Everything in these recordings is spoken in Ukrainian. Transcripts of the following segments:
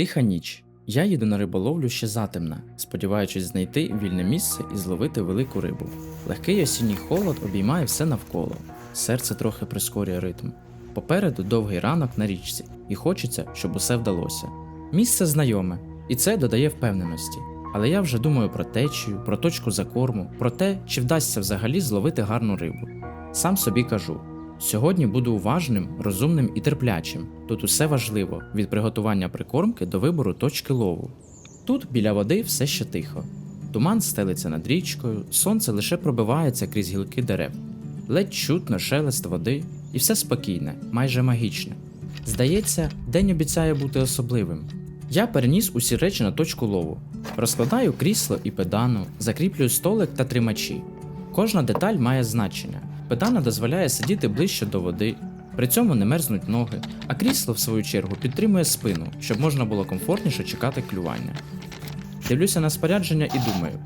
Тиха ніч. Я їду на риболовлю ще затемна, сподіваючись знайти вільне місце і зловити велику рибу. Легкий осінній холод обіймає все навколо. Серце трохи прискорює ритм. Попереду довгий ранок на річці, і хочеться, щоб усе вдалося. Місце знайоме, і це додає впевненості. Але я вже думаю про течію, про точку закорму, про те, чи вдасться взагалі зловити гарну рибу. Сам собі кажу: сьогодні буду уважним, розумним і терплячим. Тут усе важливо від приготування прикормки до вибору точки лову. Тут біля води все ще тихо. Туман стелиться над річкою, сонце лише пробивається крізь гілки дерев. Ледь чутно шелест води, і все спокійне, майже магічне. Здається, день обіцяє бути особливим. Я переніс усі речі на точку лову, розкладаю крісло і педану, закріплюю столик та тримачі. Кожна деталь має значення. Педана дозволяє сидіти ближче до води, при цьому не мерзнуть ноги, а крісло, в свою чергу, підтримує спину, щоб можна було комфортніше чекати клювання. Дивлюся на спорядження і думаю: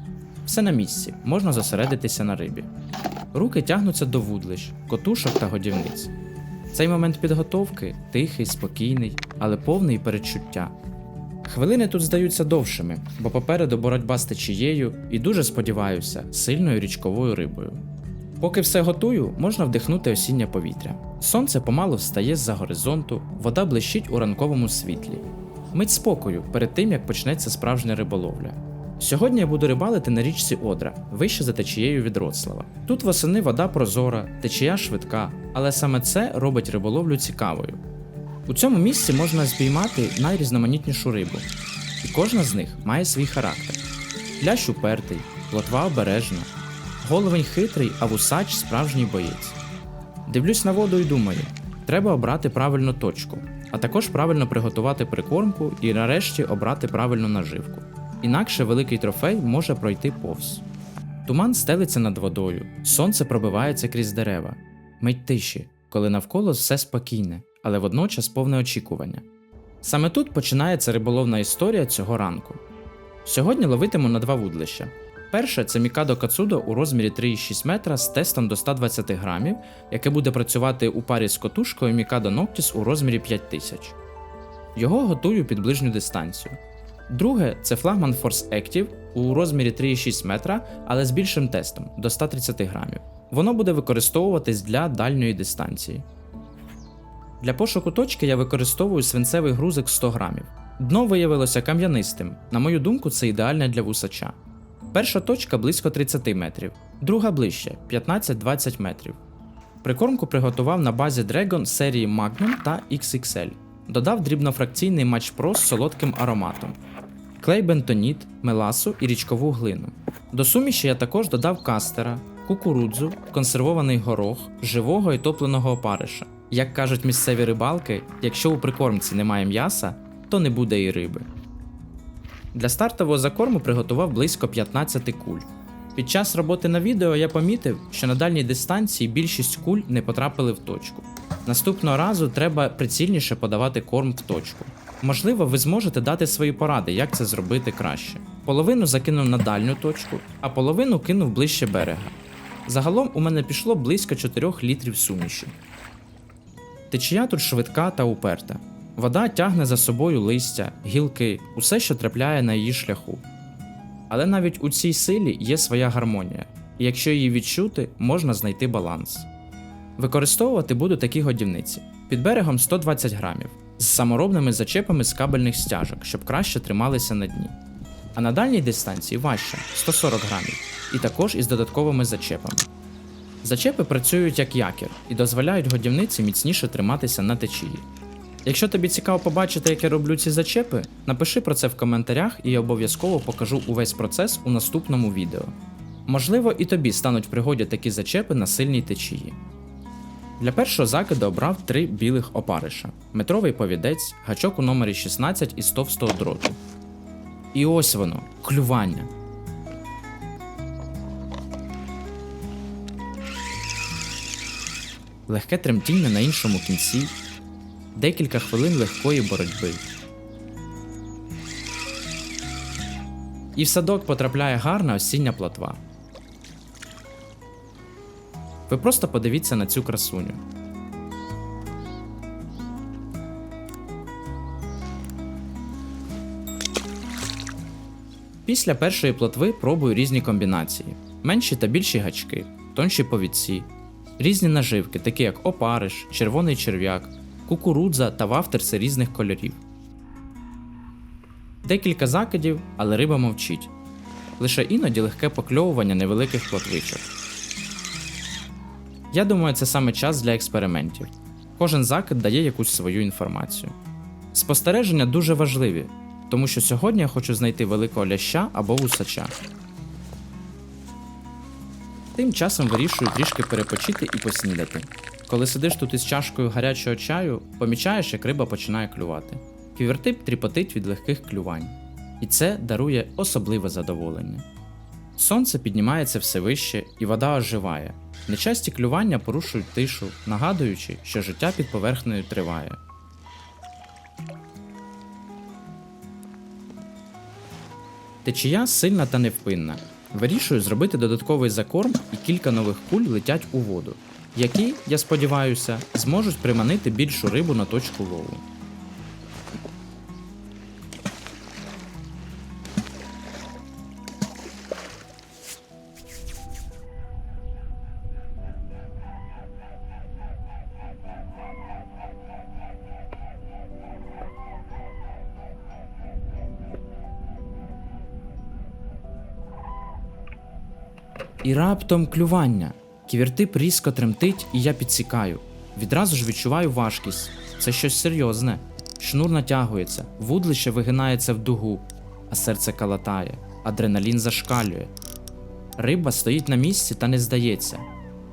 все на місці, можна зосередитися на рибі. Руки тягнуться до вудлищ, котушок та годівниць. Цей момент підготовки тихий, спокійний, але повний передчуття. Хвилини тут здаються довшими, бо попереду боротьба з течією і дуже сподіваюся, сильною річковою рибою. Поки все готую, можна вдихнути осіннє повітря. Сонце помалу встає з-за горизонту, вода блищить у ранковому світлі. Мить спокою перед тим, як почнеться справжня риболовля. Сьогодні я буду рибалити на річці Одра, вище за течією від Роцлава. Тут восени вода прозора, течія швидка, але саме це робить риболовлю цікавою. У цьому місці можна спіймати найрізноманітнішу рибу, і кожна з них має свій характер. Лящ упертий, плотва обережна, головень хитрий, а вусач справжній боєць. Дивлюсь на воду і думаю, треба обрати правильну точку, а також правильно приготувати прикормку і нарешті обрати правильну наживку. Інакше великий трофей може пройти повз. Туман стелиться над водою, сонце пробивається крізь дерева. Мить тиші, коли навколо все спокійне, але водночас повне очікування. Саме тут починається риболовна історія цього ранку. Сьогодні ловитиму на два вудлища. Перше це Мікадо Кацудо у розмірі 3,6 метра з тестом до 120 грамів, яке буде працювати у парі з котушкою Мікадо Ноктіс у розмірі 5000. Його готую під ближню дистанцію. Друге це флагман Force Active у розмірі 3,6 метра, але з більшим тестом до 130 грамів. Воно буде використовуватись для дальньої дистанції. Для пошуку точки я використовую свинцевий грузик 100 грамів. Дно виявилося кам'янистим. На мою думку, це ідеальне для вусача. Перша точка близько 30 метрів, друга ближче 15-20 метрів. Прикормку приготував на базі Dragon серії Magnum та XXL. Додав дрібнофракційний матч Pro з солодким ароматом, клей бентоніт, меласу і річкову глину. До суміші я також додав кастера, кукурудзу, консервований горох, живого і топленого опариша. Як кажуть місцеві рибалки, якщо у прикормці немає м'яса, то не буде і риби. Для стартового закорму приготував близько 15 куль. Під час роботи на відео я помітив, що на дальній дистанції більшість куль не потрапили в точку. Наступного разу треба прицільніше подавати корм в точку. Можливо, ви зможете дати свої поради, як це зробити краще. Половину закинув на дальню точку, а половину кинув ближче берега. Загалом у мене пішло близько 4 літрів суміші. Течія тут швидка та уперта. Вода тягне за собою листя, гілки, усе, що трапляє на її шляху. Але навіть у цій силі є своя гармонія, і якщо її відчути, можна знайти баланс. Використовувати буду такі годівниці під берегом 120 грамів з саморобними зачепами з кабельних стяжок, щоб краще трималися на дні. А на дальній дистанції важче 140 грамів, і також із додатковими зачепами. Зачепи працюють як якір і дозволяють годівниці міцніше триматися на течії. Якщо тобі цікаво побачити, як я роблю ці зачепи, напиши про це в коментарях і я обов'язково покажу увесь процес у наступному відео. Можливо, і тобі стануть в пригоді такі зачепи на сильній течії. Для першого закиду обрав три білих опариша: метровий повідець, гачок у номері 16 із товстого дроту. І ось воно клювання. Легке тремтіння на іншому кінці, декілька хвилин легкої боротьби. І в садок потрапляє гарна осіння плотва. Ви просто подивіться на цю красуню. Після першої плотви пробую різні комбінації: менші та більші гачки, тонші повідці, різні наживки, такі як опариш, червоний черв'як, кукурудза та вафтерси різних кольорів. Декілька закидів, але риба мовчить. Лише іноді легке покльовування невеликих плотвичок. Я думаю, це саме час для експериментів. Кожен закид дає якусь свою інформацію. Спостереження дуже важливі, тому що сьогодні я хочу знайти великого ляща або вусача. Тим часом вирішую трішки перепочити і поснідати. Коли сидиш тут із чашкою гарячого чаю, помічаєш, як риба починає клювати. Ківертип тріпотить від легких клювань, і це дарує особливе задоволення. Сонце піднімається все вище, і вода оживає. Нечасті клювання порушують тишу, нагадуючи, що життя під поверхнею триває. Течія сильна та невпинна. Вирішую зробити додатковий закорм, і кілька нових куль летять у воду, які, я сподіваюся, зможуть приманити більшу рибу на точку лову. І раптом клювання. Ківертип різко тремтить, і я підсікаю. Відразу ж відчуваю важкість. Це щось серйозне. Шнур натягується, вудлище вигинається в дугу, а серце калатає, адреналін зашкалює. Риба стоїть на місці та не здається.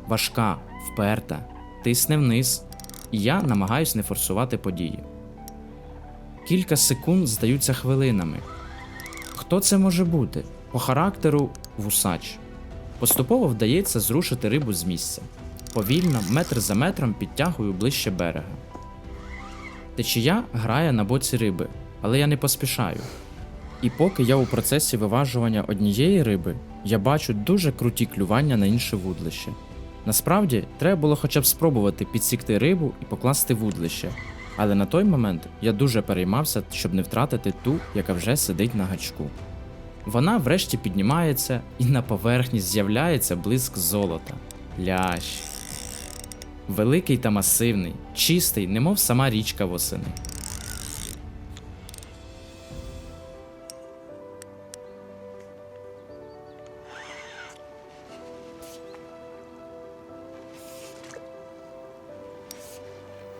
Важка, вперта, тисне вниз, і я намагаюсь не форсувати події. Кілька секунд здаються хвилинами. Хто це може бути? По характеру вусач. Поступово вдається зрушити рибу з місця. Повільно, метр за метром підтягую ближче берега. Течія грає на боці риби, але я не поспішаю. І поки я у процесі виважування однієї риби, я бачу дуже круті клювання на інше вудлище. Насправді, треба було хоча б спробувати підсікти рибу і покласти вудлище, але на той момент я дуже переймався, щоб не втратити ту, яка вже сидить на гачку. Вона врешті піднімається і на поверхні з'являється блиск золота. Лящ. Великий та масивний, чистий, немов сама річка восени.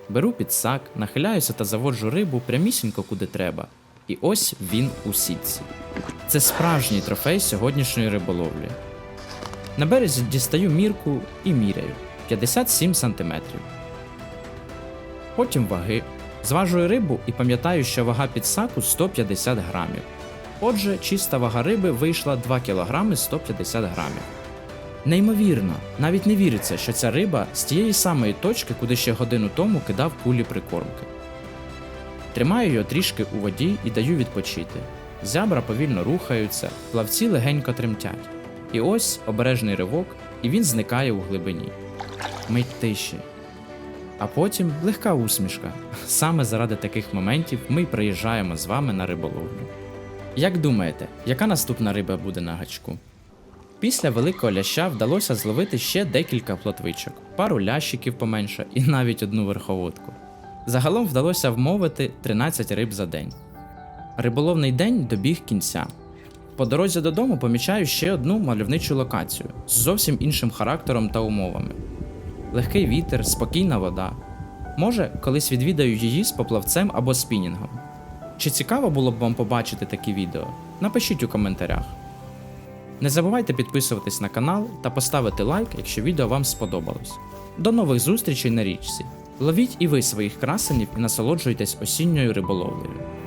Беру підсак, нахиляюся та заводжу рибу прямісінько куди треба. І ось він у сітці. Це справжній трофей сьогоднішньої риболовлі. На березі дістаю мірку і міряю 57 см. Потім ваги. Зважую рибу і пам'ятаю, що вага підсаку 150 грамів. Отже, чиста вага риби вийшла 2 кг 150 грамів. Неймовірно, навіть не віриться, що ця риба з тієї самої точки, куди ще годину тому кидав кулі прикормки. Тримаю його трішки у воді і даю відпочити. Зябра повільно рухаються, плавці легенько тремтять. І ось обережний ривок, і він зникає у глибині. Мить тиші. А потім легка усмішка. Саме заради таких моментів ми й приїжджаємо з вами на риболовлю. Як думаєте, яка наступна риба буде на гачку? Після великого ляща вдалося зловити ще декілька плотвичок, пару лящиків поменше і навіть одну верховодку. Загалом вдалося вмовити 13 риб за день. Риболовний день добіг кінця. По дорозі додому помічаю ще одну мальовничу локацію з зовсім іншим характером та умовами. Легкий вітер, спокійна вода. Може, колись відвідаю її з поплавцем або спінінгом. Чи цікаво було б вам побачити такі відео? Напишіть у коментарях. Не забувайте підписуватись на канал та поставити лайк, якщо відео вам сподобалось. До нових зустрічей на річці. Ловіть і ви своїх красенів і насолоджуйтесь осінньою риболовлею.